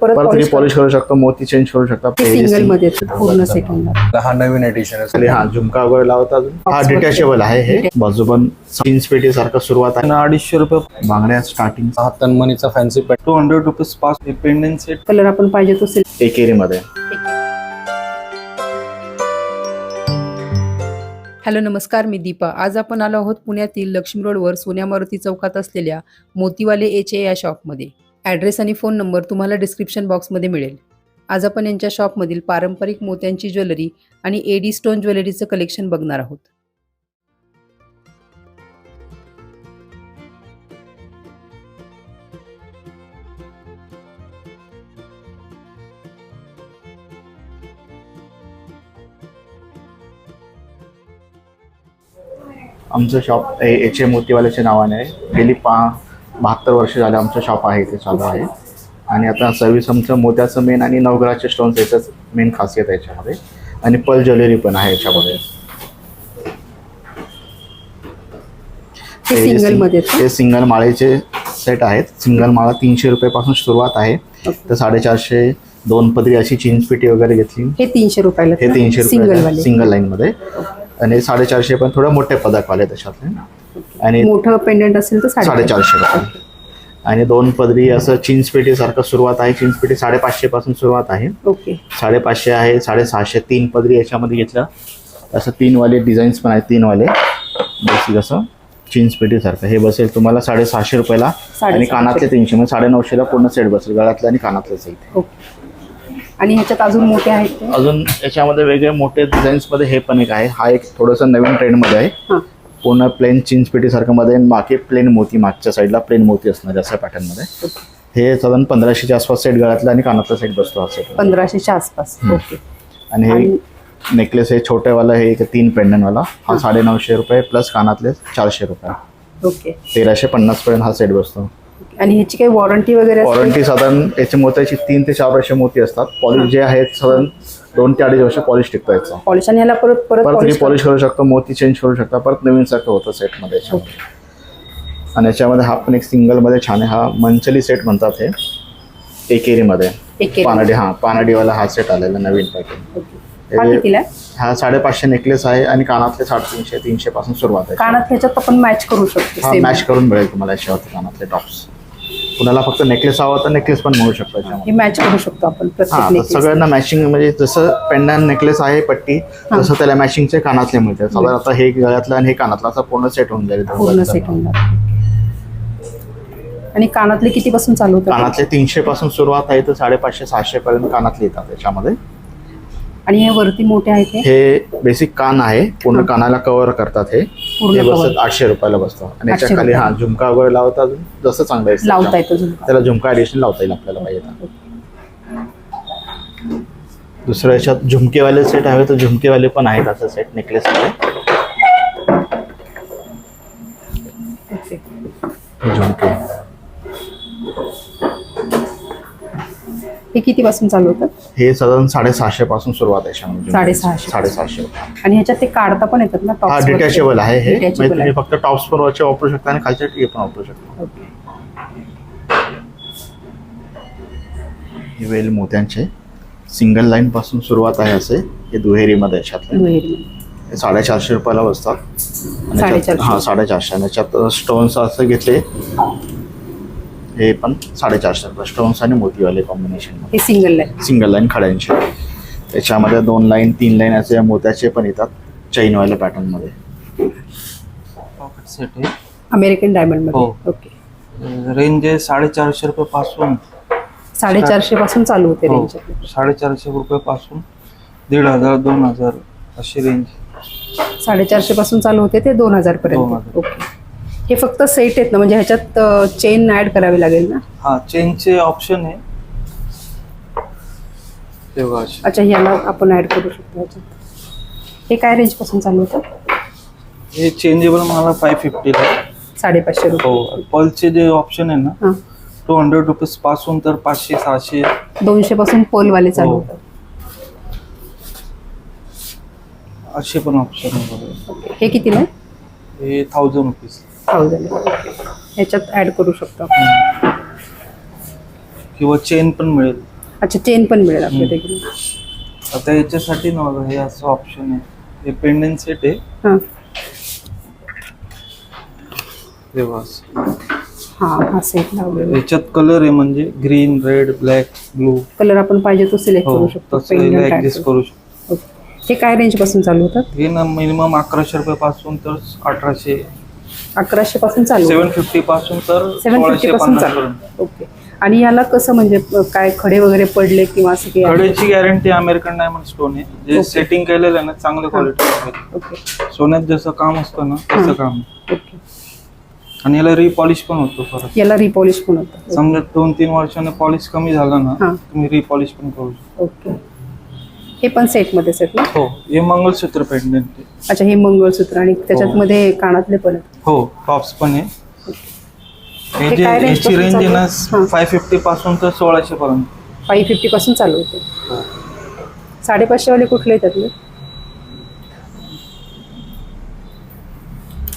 परत पॉलिश करू. शकतो मोती चेंज करू शकता सिंगलमध्ये पूर्ण सेटिंग हा नवीन एडिशन खाली हा झुमका वगैरे लावता हा डिटॅचेबल आहे हे. बाजू पण जीन्स पेटी सारखं सुरुवात आहे. अडीचशे रुपये बांगड्या स्टार्टिंग हा तनमनीचा फॅन्सी पॅट टू हंड्रेड रुपीज पाच पेंडेंट सेट कलर आपण पाहिजे तो सिल्क एकेरी मध्ये हॅलो नमस्कार मी दीपा. आज आपण आलो आहोत पुण्यातील लक्ष्मी रोडवर सोन्या मारुती चौकात असलेल्या मोतीवाले एच ए या शॉपमध्ये ॲड्रेस आणि फोन नंबर तुम्हाला डिस्क्रिप्शन बॉक्समध्ये मिळेल. आज आपण यांच्या शॉपमधील पारंपरिक मोत्यांची ज्वेलरी आणि एडी स्टोन ज्वेलरीचं कलेक्शन बघणार आहोत. आमचं शॉप एच ए मोतीवाल्याच्या नावाने आहे. गेली पा बहात्तर वर्ष झाले आमचं शॉप आहे ते चालू आहे. आणि आता सर्व्हिस आमचं मोत्याचं मेन आणि नवग्रहाचे स्टोन्स याचंच मेन खासियत आहे याच्यामध्ये. आणि पल ज्वेलरी पण आहे याच्यामध्ये. हे हे सिंगल माळेचे सेट आहेत. सिंगल माळा तीनशे रुपयापासून सुरुवात आहे. तर साडेचारशे दोन पदरी अशी चिंचपेटी वगैरे घेतली. हे तीनशे रुपयाला हे तीनशे सिंगल रुपये सिंगल लाईन मध्ये. आणि साडेचारशे पण थोडे मोठे पदकवाले त्याच्यातले आणि मोठं पेंडंट असेल तर साडेचारशे रुपये. आणि दोन पदरी असं चिंचपेटी सारखं सुरुवात आहे. चिंचपेटी साडेपाचशे पासून सुरुवात आहे. ओके. साडेपाचशे आहे साडेसहाशे तीन पदरी याच्यामध्ये घेतलं असं तीन वाले डिझाईन्स पण आहेत तीन वाले बेसिक असं चिंचपेटी सारखं. हे बसेल तुम्हाला साडेसहाशे रुपयाला आणि. कानातले तीनशे. म्हणजे साडेनऊशेला पूर्ण सेट बसेल. गळ्यातलं आणि कानातलं सेट आणि ह्याच्यात अजून मोठे आहेत ते अजून याच्यामध्ये वेगळे मोठे डिझाईन्समध्ये हे पण एक आहे. हा एक थोडंसं नवीन ट्रेंडमध्ये आहे. पूर्ण प्लेन चिंचपेटी सारखं मध्ये आणि बाकी प्लेन मोती मागच्या साईडला प्लेन मोती असणार अशा पॅटर्नमध्ये. हे साधारण पंधराशेच्या आसपास सेट गळ्यातला आणि कानातला सेट बसतो हा सेट पंधराशेच्या आसपास. ओके. आणि हे आणि- नेकलेस हे छोटेवाला हे एक तीन पेंडनवाला हा साडे नऊशे रुपये प्लस कानातले चारशे रुपये. ओके. तेराशे पन्नास पर्यंत हा सेट बसतो. आणि ह्याची काही वॉरंटी वगैरे असते? वॉरंटी साधारण याच्या मोत्याची तीन ते चार वर्ष मोती असतात. पॉलिश जे आहेत साधारण दोन ते अडीच वर्ष पॉलिश टिकतं पॉलिश आणि ह्याला परत परत परत पॉलिश पॉलिश करू. शकतो मोती चेंज करू शकता परत नवीन सारखं होतं सेटमध्ये याच्यामध्ये. आणि याच्यामध्ये हा पण एक सिंगलमध्ये छान आहे हा मंचली सेट म्हणतात हे एकेरीमध्ये. एक पानाडी हा पानाडीवाला हा सेट आलेला नवीन पॅटर्न हा कितीला आहे? हा साडेपाचशे नेकलेस आहे आणि कानातले साडेतीनशे तीनशे पासून सुरुवात आहे. कानात ह्याच्यात आपण मॅच करू शकतो हा same. मॅच करून मिळेल तुम्हाला याच्यावरती कानातले टॉप्स कुणाला फक्त नेकलेस हवा तर नेकलेस पण मिळू शकतो याच्यामध्ये. हे मॅच करू शकतो आपण हा प्रत्येक तर necklace. सगळ्यांना मॅचिंग म्हणजे जसं पेंडन नेकलेस आहे पट्टी तसं त्याला मॅचिंगचे कानातले मिळते साधारण आता हे गळ्यातलं आणि हे कानातलं असं पूर्ण सेट होऊन जाईल. पूर्ण सेट होऊन जातं. आणि कानातले किती पासून चालू होतात कानातले तीनशे पासून सुरुवात आहे तर साडेपाचशे सहाशे पर्यंत कानातले येतात त्याच्यामध्ये आणि हे वरती मोठे आहेत हे? हे बेसिक कान आहे. पूर्ण कानाला कव्हर करतात हे. पूर्ण हे cover. बसत आठशे रुपयाला बसतं. आणि याच्या 800 खाली हा झुमका वगैरे लावतात अजून. जसं चांगलं आहे लावता येतो झुमका. त्याला झुमका ऍडिशन लावता येईल आपल्याला पाहिजे तर. दुसऱ्या याच्यात झुमकेवाले सेट हवे तर झुमकेवाले पण आहेत असं सेट नेकलेस ओके. झुमके हे किती पासून चालू होतात हे साधारण साडेसहाशे पासून सुरुवात आहे. साडेसहाशे. साडेसहाशे आणि ह्याच्यात ते काढता पण येतात ना हा. डिटॅचेबल आहे हे म्हणजे तुम्ही. फक्त टॉप्स पण वरचे वापरू शकता आणि खालचे हे पण वापरू शकता. हे वेल मोत्यांचे सिंगल लाईन पासून सुरुवात आहे असे हे दुहेरीमध्ये याच्यातले. हे साडेचारशे रुपयाला बसतात याच्यात-. हा साडेचारशे आणि याच्यात स्टोन्स असं घेतले हे पण साडेचारशे रुपये स्टोन्स आणि मोतीवाले कॉम्बिनेशन हे सिंगल आहे सिंगल लाईन खड्यांचे. त्याच्यामध्ये दोन लाईन तीन लाईन असे मोत्याचे पण येतात चैनवाल्या पॅटर्नमध्ये पॉकेट सेट आहे. अमेरिकन डायमंडमध्ये. हो. ओके रेंज आहे साडेचारशे रुपये पासून. साडेचारशे पासून चालू होते हो, रेंज साडेचारशे रुपये पासून दीड हजार दोन हजार अशी रेंज साडेचारशे पासून चालू होते ते दोन हजार दोन पर्यंत हजार. ओके हे फक्त सेट आहेत ना म्हणजे ह्याच्यात चेन ऍड करावी लागेल ना? हा चेनचे ऑप्शन आहे. तेव्हा. अच्छा ह्याला आपण ऍड करू शकतो ह्याच्यात. हे काय रेंजपासून चालू होतं? हे चेंजेबल मला फाय फिफ्टीला साडेपाचशे रुपये. हो पल्सचे जे ऑप्शन आहे ना हां. टू हंड्रेड रुपीजपासून तर पाचशे सहाशे. दोनशे पासून पोलवाले चालू हो. होतात असे पण ऑप्शन आहे बघा. ओके. हे कितीला आहे? हे थाउजंड रुपीज थाउजंड ह्याच्यात ऍड करू शकतो आपण. किंवा चेन पण मिळेल. अच्छा चेन पण मिळेल आता याच्यासाठी ना बघा हे असं ऑप्शन आहे. हे पेंडेंट सेट आहे. हां. हे. हां हा सेट लावलेला याच्यात कलर आहे म्हणजे green red black blue colour आपण पाहिजे तो सिलेक्ट हो करू शकतो तसं ऍडजस्ट करू. हे काय रेंजपासून चालू होतात? हे ना मिनिमम अकराशे रुपये पासून तर अठराशे अकराशे पासून चालू सेवन फिफ्टी पासून तर सेवन फिफ्टी सोळाशे पासून पन्नास चालू. पर्यंत. ओके. आणि याला कसं म्हणजे अ, काय खडे वगैरे पडले किंवा असं काही आहे? कडेची गॅरंटी अमेरिकन डायमंड स्टोन आहे. जे Okay. सेटिंग केलेलं आहे ना चांगल्या क्वालिटी ओके. सोन्यात जसं काम असतं ना तसं. काम. आहे. ओके. आणि याला रिपॉलिश पण होतो परत. याला रिपॉलिश पण होतं. समजा दोन तीन वर्षाने पॉलिश कमी झालं ना हां. तुम्ही रिपॉलिश पण करू शकता. ओके. हे पण सेटमध्ये सेट ना? हो. हे मंगलसूत्र पेंडेंट आहे. अच्छा हे मंगळसूत्र. आणि त्याच्यात हो. मध्ये कानातले पण आहेत. हो टॉप्स पण आहे. हे जे काय range याची पासून रेंज आहे ना चालू? फाय फिफ्टी पासून तर सोळाशे पर्यंत. फाईव्ह फिफ्टी पासून चालू होते. हो. साडेपाचशे वाले कुठले आहेत त्यातले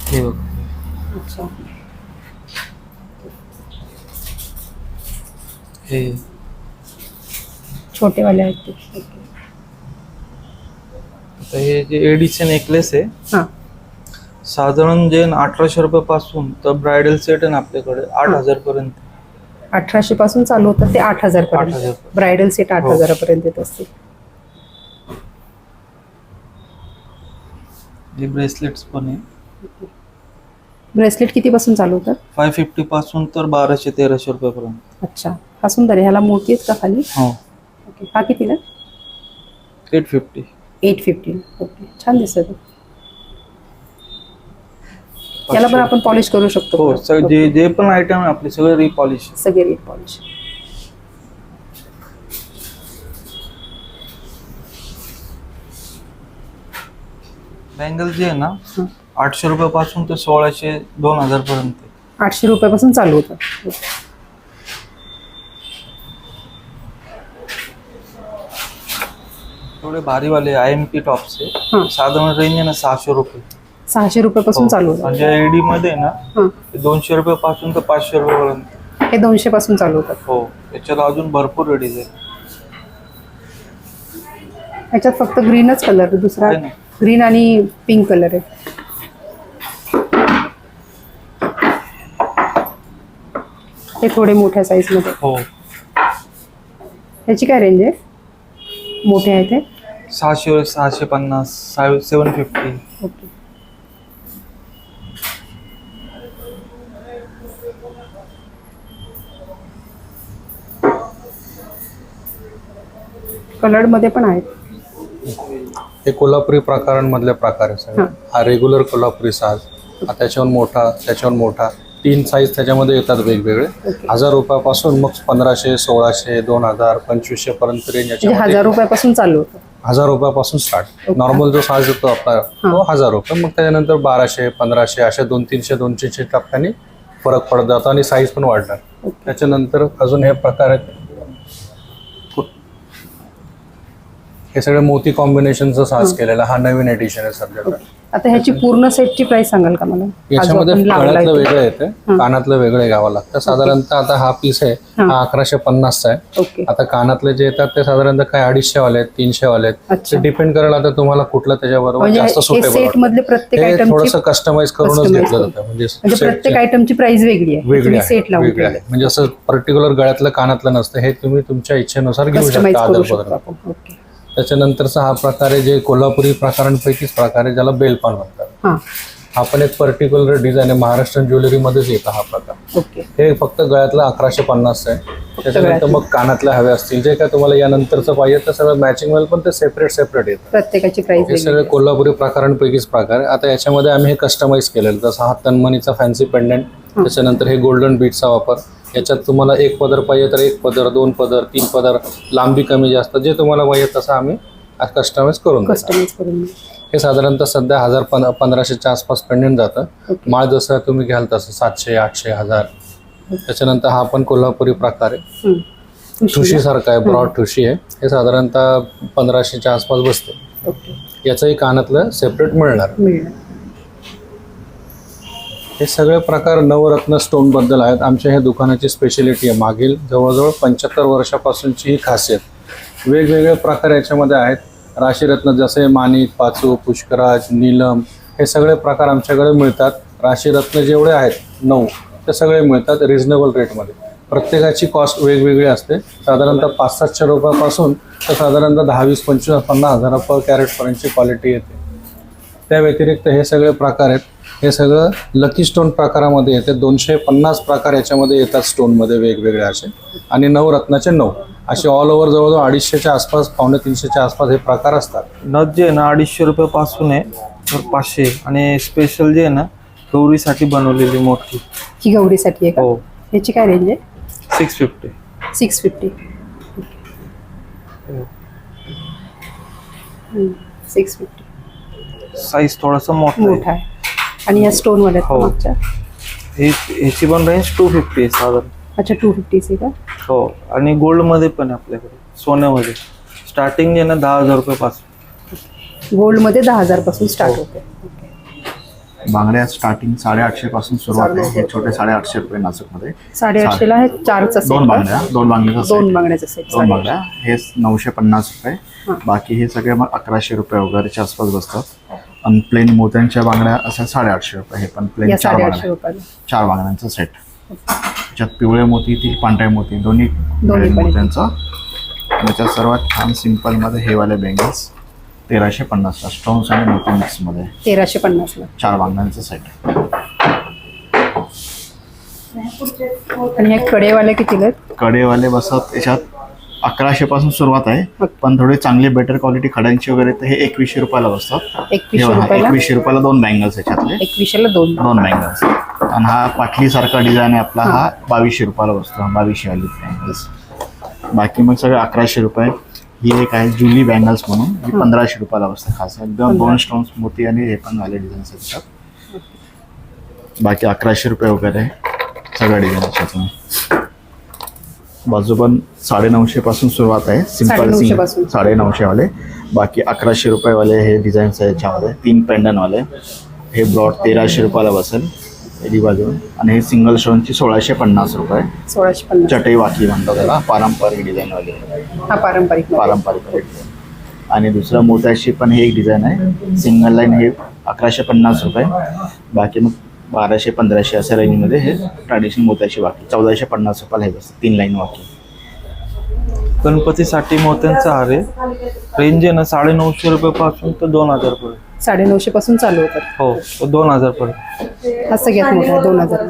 हे बघ. अच्छा. हे. छोटेवाले आहेत ते. आता हे जे एडीचे नेकलेस आहे हां. साधारण जे अठराशे रुपये पासून तर ब्रायडल सेट आहे ना आपल्याकडे आठ हां. हजार पर्यंत अठराशे पासून चालू होतं ते आठ हजार 8,000 पर्यंत ब्रायडल सेट आठ हो. हजारापर्यंत येत असते हे ब्रेसलेट्स पण आहे. ब्रेसलेट किती पासून चालू होतात? फाय फिफ्टी पासून तर बाराशे तेराशे रुपये पर्यंत अच्छा. हा सुंदर आहे. ह्याला मोठी आहेत का खाली? हो. ओके हा कितीला? Eight fifty. Eight fifty. Okay. छान दिसत याला पण आपण पॉलिश करू शकतो हो. सग- जे जे पण आयटम आहे आपले सगळे रिपॉलिश सगळे रेट पॉलिश बँगल जे आहे ना हं. आठशे रुपये पासून ते सोळाशे दोन हजार पर्यंत आहे. आठशे रुपयापासून चालू होतं थोडे भारीवाले आय एम पी टॉप्स हां. आहे साधारण रेंज आहे ना सहाशे रुपये सहाशे रुपयापासून चालू होतं. म्हणजे एडी मध्ये ना हां. दोनशे रुपये पासून तर पाचशे रुपये पर्यंत हे दोनशे पासून चालू होतात हो. त्याच्याला अजून भरपूर रेडीज आहे ह्याच्यात फक्त ग्रीनच कलर आहे दुसरा. ग्रीन आणि पिंक कलर आहे. हे थोडे मोठ्या साईजमध्ये हो. ह्याची काय रेंज आहे? मोठे आहे ते सहाशे सहाशे पन्नास सेवन फिफ्टी ओके. कलरमध्ये पण आहेत हे कोल्हापुरी प्रकारांमधले प्रकार आहे सगळे हां. रेग्युलर कोल्हापुरी साज हा त्याच्यावर मोठा त्याच्यावर मोठा तीन साईज त्याच्यामध्ये येतात वेगवेगळे ओके. हजार रुपयापासून मग पंधराशे सोळाशे दोन हजार पंचवीसशे पर्यंत रेंज म्हणजे याच्यामध्ये हजार रुपयापासून चालू होतं हजार रुपयापासून स्टार्ट ओके. नॉर्मल जो साज येतो आपला तो. हजार रुपये मग त्याच्यानंतर बाराशे पंधराशे अशा दोन तीनशे दोन तीनशे टप्प्यांनी फरक पडत जातो आणि साईज पण वाढणार ओके. त्याच्यानंतर अजून हे प्रकार आहेत हे सगळे मोती कॉम्बिनेशनचं साज केलेला हा नवीन एडिशन आहे सध्याचा आता ह्याची पूर्ण सेटची प्राइस सांगाल का मला? याच्यामध्ये गळ्यातलं तो. वेगळं येते कानातलं वेगळं घ्यावं लागतं. साधारणतः आता हा पीस आहे हां. अकराशे पन्नासचा आहे. आता कानातले जे येतात ते साधारणतः काय अडीचशे वाले आहेत तीनशे वाले आहेत. ते डिपेंड करेल आता तुम्हाला कुठलं त्याच्याबरोबर म्हणजे जास्त सुटेबल थोडंसं कस्टमाइज करूनच घेतलं. जातं. म्हणजे म्हणजे प्रत्येक आयटमची प्राइस वेगळी आहे. वेगळी तुम्ही आहे सेट लावून वेगळी आहे. म्हणजे असं पर्टिक्युलर गळ्यातलं कानातलं नसतं. हे तुम्ही तुमच्या इच्छेनुसार घेऊ शकता आदर त्याच्यानंतरचा हा प्रकार आहे जे कोल्हापुरी प्रकारांपैकीच प्रकार आहे ज्याला बेलपान म्हणतात. हां. हा पण एक पर्टिक्युलर डिझाईन आहे. महाराष्ट्रीयन ज्वेलरीमध्येच येतो हा प्रकार. ओके. हे फक्त गळ्यातलं अकराशे पन्नास आहे. त्याच्यानंतर. मग कानातले हवे असतील. जे काय तुम्हाला यानंतरचं पाहिजे तर सगळं मॅचिंग वेल पण ते सेपरेट सेपरेट येतं. प्रत्येकाची प्राइस हे सगळे कोल्हापुरी प्रकारांपैकीच प्रकार आहे. आता याच्यामध्ये आम्ही हे कस्टमाइज केलेलं. जसं हा तन्मनीचा फॅन्सी पेंडंट त्याच्यानंतर हे गोल्डन बीटचा वापर. याच्यात तुम्हाला एक पदर पाहिजे तर एक पदर दोन पदर तीन पदर लांबी कमी जास्त जे तुम्हाला पाहिजे तसं आम्ही कस्टमाइज करून. कस्टमाइज करून हे साधारणतः सध्या हजार पं पंधराशेच्या आसपास पेंडंट जातं. माळ जसं तुम्ही घ्याल तसं सातशे आठशे हजार. त्याच्यानंतर हा पण कोल्हापुरी प्रकार आहे. ठुशीसारखा आहे ब्रॉड ठुशी आहे. हे साधारणतः पंधराशेच्या आसपास बसते. याचंही कानातलं सेपरेट मिळणार. हे सगळे प्रकार नवरत्न स्टोनबद्दल आहेत. आमच्या ह्या दुकानाची स्पेशलिटी आहे. मागील जवळजवळ पंच्याहत्तर वर्षापासूनची ही खासियत. वेगवेगळे प्रकार याच्यामध्ये आहेत. राशीरत्न जसे मानिक पाचू पुष्कराज नीलम हे सगळे प्रकार आमच्याकडे मिळतात. राशीरत्न जेवढे आहेत नऊ ते सगळे मिळतात रिझनेबल रेटमध्ये प्रत्येकाची कॉस्ट वेगवेगळी असते. साधारणतः पाच सातशे रुपयापासून तर साधारणतः दहा वीस पंचवीस पन्नास हजार पर कॅरेटपर्यंतची क्वालिटी येते. त्या व्यतिरिक्त हे सगळे प्रकार आहेत. हे सगळं लकी स्टोन प्रकारामध्ये येते. दोनशे पन्नास प्रकार याच्यामध्ये येतात स्टोनमध्ये वेगवेगळे असे. आणि नवरत्नाचे नऊ. असे ऑल ओव्हर जवळजवळ अडीचशेच्या आसपास पावणे तीनशेच्या आसपास हे प्रकार असतात. नथ जे आहे ना अडीचशे रुपयापासून आहे. तर पाचशे. आणि स्पेशल जे आहे ना गौरीसाठी बनवलेली मोठी. ही गौरीसाठी आहे का? हो. याची काय रेंज आहे? Six fifty six fifty six fifty size थोडासा मोठा मोठा आहे. आहे आणि या स्टोनवाल्या आहेत का हो. मागच्या. ही ह्याची पण रेंज टू फिफ्टी आहे साधारण. अच्छा टू फिफ्टीची का? हो. आणि गोल्डमध्ये पण आहे आपल्याकडे सोन्यामध्ये. स्टार्टिंग जे ना दहा हजार रुपयापासून गोल्डमध्ये दहा हजारपासून स्टार्ट होते. बांगड्या स्टार्टिंग साडेआठशे पासून सुरुवात आहे हे छोटे साडेआठशे रुपये नाशिकमध्ये. साडेआठशेला आहे चारचा set दोन? बांगड्या दोन बांगड्याचा दोन. बांगड्याचा सेट दोन बांगड्या. हे नऊशे पन्नास रुपये. हां. बाकी हे सगळे मग अकराशे रुपये वगैरेच्या आसपास बसतात. आणि प्लेन मोत्यांच्या बांगड्या असं साडेआठशे रुपये. हे पण प्लेन या चार साडेआठशे बांगड्या रुपयाला. चार बांगड्यांचा सेट त्याच्यात पिवळे मोती ती पांढरे मोती दोन्ही दोन्ही पण मोत्यांचा. त्याच्यात सर्वात छान सिम्पलमध्ये हे वाले बेंगल्स तेराशे पन्नासला स्टोन्स आणि मोती मिक्समध्ये तेराशे पन्नासला चार बांगड्यांचा सेट आणि ह्या कडेवाल्या कितीला आहेत? कडेवाले बसतात त्याच्यात अकराशे पासून सुरुवात आहे. पण थोडे चांगले बेटर क्वालिटी खड्यांची वगैरे तर हे एकवीसशे रुपयाला बसतात. एकवीसशे रुपयाला? दोन बँगल्स याच्यातले. एकवीसशेला दोन. दोन बँगल्स आणि हा पाटलीसारखा डिझाईन आहे आपला हा बावीसशे रुपयाला बसतो बावीसशे वाली बँगल्स बाकी मग सगळे अकराशे रुपये. ही एक आहे जुली बँगल्स म्हणून ही. पंधराशे रुपयाला बसते खास. एकदम दोन स्टोन्स मोती आणि हे पण झाले डिझाईन्स त्याच्यात बाकी अकराशे रुपये वगैरे सगळ्या डिझाईन्सच्या बाजू पण साडेनऊशे पासून सुरुवात आहे. पासून. साडे नऊशे वाले बाकी अकराशे रुपयेवाले हे डिझाईन्स आहे याच्यामध्ये. तीन पेंडनवाले हे ब्रॉड तेराशे रुपयाला बसेल. एडी बाजू आणि हे सिंगल स्टोनची सोळाशे पन्नास रुपये. सोळाशे पन्नास. चटई वाकी म्हणतात त्याला पारंपरिक डिझाईनवाली हा पारंपरिक. पारंपरिक डिझाईन आणि दुसरं मोत्याची पण हे एक डिझाईन आहे. सिंगल लाईन हे अकराशे पन्नास रुपये. बाकी मग बाराशे पंधराशे अशा रेंजमध्ये हे ट्रॅडिशनल मोत्याची वाकी चौदाशे पन्नास रुपयाला हे बसतं तीन लाईन वाकी गणपतीसाठी मोत्यांचा हार आहे रेंज आहे ना साडे नऊशे रुपयापासून तर दोन हजार पर्यंत साडेनऊशे पासून चालू होतात. हो दोन हजार पर्यंत हा सगळ्यात मोठा आहे दोन हजार.